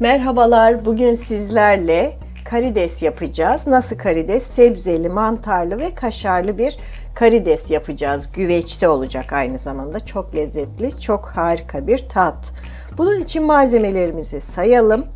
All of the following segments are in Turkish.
Merhabalar, bugün sizlerle karides yapacağız. Nasıl karides? Sebzeli, mantarlı ve kaşarlı bir karides yapacağız. Güveçte olacak aynı zamanda. Çok lezzetli, çok harika bir tat. Bunun için malzemelerimizi sayalım.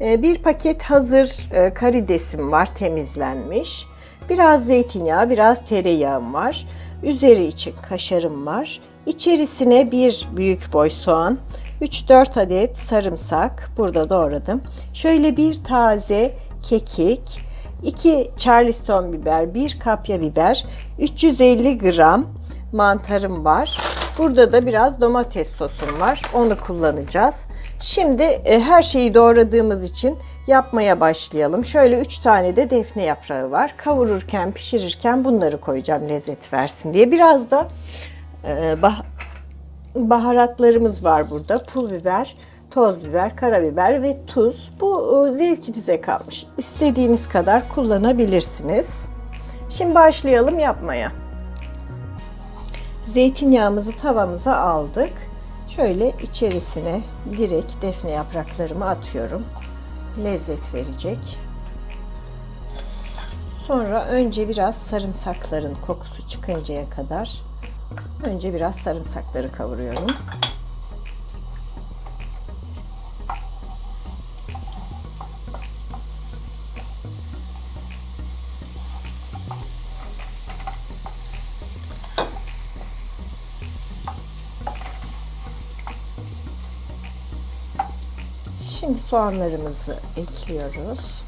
Ee, Bir paket hazır e, karidesim var, temizlenmiş. Biraz zeytinyağı, biraz tereyağım var. Üzeri için kaşarım var. İçerisine bir büyük boy soğan, 3-4 adet sarımsak burada doğradım. Şöyle bir taze kekik, 2 charleston biber, 1 kapya biber, 350 gram mantarım var. Burada da biraz domates sosum var. Onu kullanacağız. Şimdi e, her şeyi doğradığımız için yapmaya başlayalım. Şöyle 3 tane de defne yaprağı var. Kavururken, pişirirken bunları koyacağım lezzet versin diye. Biraz da e, bah baharatlarımız var burada. Pul biber, toz biber, karabiber ve tuz. Bu e, zevkinize kalmış. İstediğiniz kadar kullanabilirsiniz. Şimdi başlayalım yapmaya. Zeytinyağımızı tavamıza aldık. Şöyle içerisine direkt defne yapraklarımı atıyorum. Lezzet verecek. Sonra önce biraz sarımsakların kokusu çıkıncaya kadar önce biraz sarımsakları kavuruyorum. Şimdi soğanlarımızı ekliyoruz.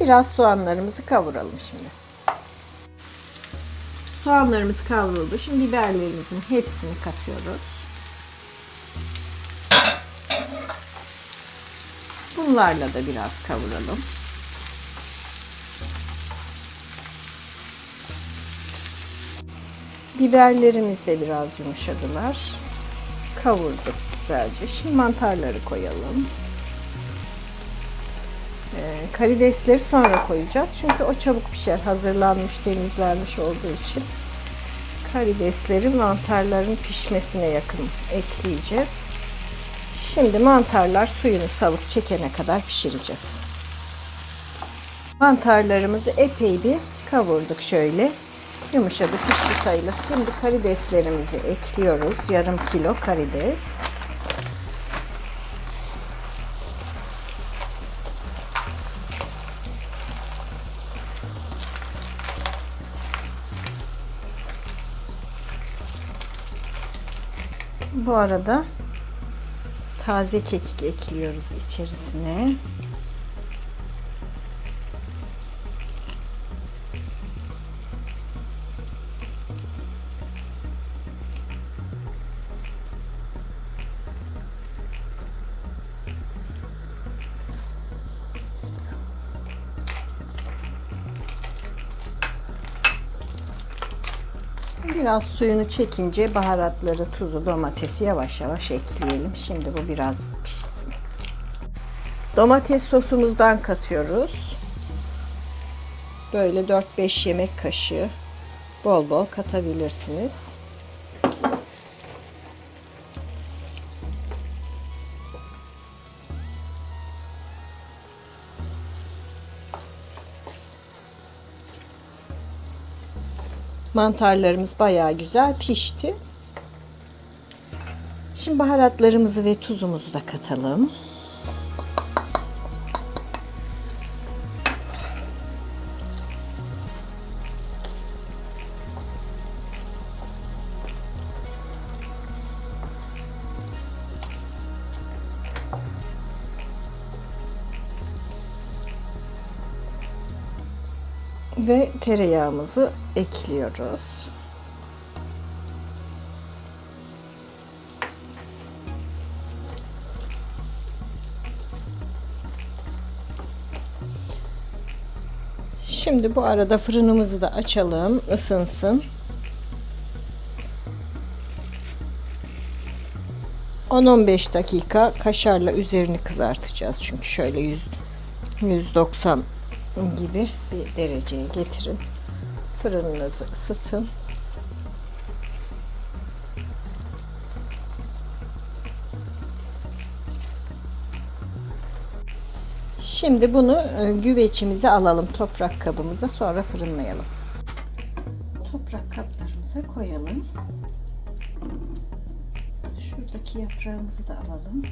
Biraz soğanlarımızı kavuralım şimdi. Soğanlarımız kavruldu. Şimdi biberlerimizin hepsini katıyoruz. Bunlarla da biraz kavuralım. Biberlerimiz de biraz yumuşadılar. Kavurduk güzelce. Şimdi mantarları koyalım. Ee, karidesleri sonra koyacağız. Çünkü o çabuk pişer. Hazırlanmış, temizlenmiş olduğu için. Karidesleri mantarların pişmesine yakın ekleyeceğiz. Şimdi mantarlar suyunu salıp çekene kadar pişireceğiz. Mantarlarımızı epey bir kavurduk şöyle. Yumuşadı pişti sayılır. Şimdi karideslerimizi ekliyoruz. Yarım kilo karides. Bu arada taze kekik ekliyoruz içerisine. Biraz suyunu çekince baharatları, tuzu, domatesi yavaş yavaş ekleyelim. Şimdi bu biraz pişsin. Domates sosumuzdan katıyoruz. Böyle 4-5 yemek kaşığı bol bol katabilirsiniz. Mantarlarımız bayağı güzel pişti. Şimdi baharatlarımızı ve tuzumuzu da katalım. Ve tereyağımızı ekliyoruz. Şimdi bu arada fırınımızı da açalım, ısınsın. 10-15 dakika kaşarla üzerini kızartacağız. Çünkü şöyle 100 190 gibi bir dereceye getirin. Fırınınızı ısıtın. Şimdi bunu e, güveçimize alalım toprak kabımıza sonra fırınlayalım. Toprak kaplarımıza koyalım. Şuradaki yaprağımızı da alalım.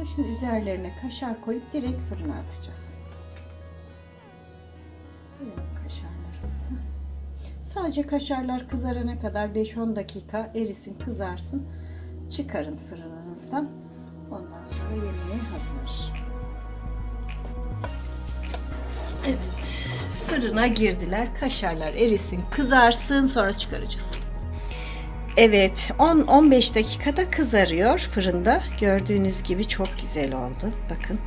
Oldu. Şimdi üzerlerine kaşar koyup direkt fırına atacağız. Koyalım kaşarlarımızı. Sadece kaşarlar kızarana kadar 5-10 dakika erisin, kızarsın. Çıkarın fırınınızdan. Ondan sonra yemeğe hazır. Evet. Fırına girdiler. Kaşarlar erisin, kızarsın. Sonra çıkaracağız. Evet, 10-15 dakikada kızarıyor fırında. Gördüğünüz gibi çok güzel oldu. Bakın.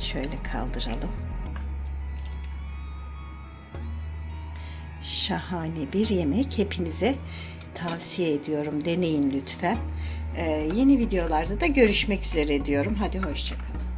Şöyle kaldıralım. Şahane bir yemek. Hepinize tavsiye ediyorum. Deneyin lütfen. Ee, yeni videolarda da görüşmek üzere diyorum. Hadi hoşçakalın.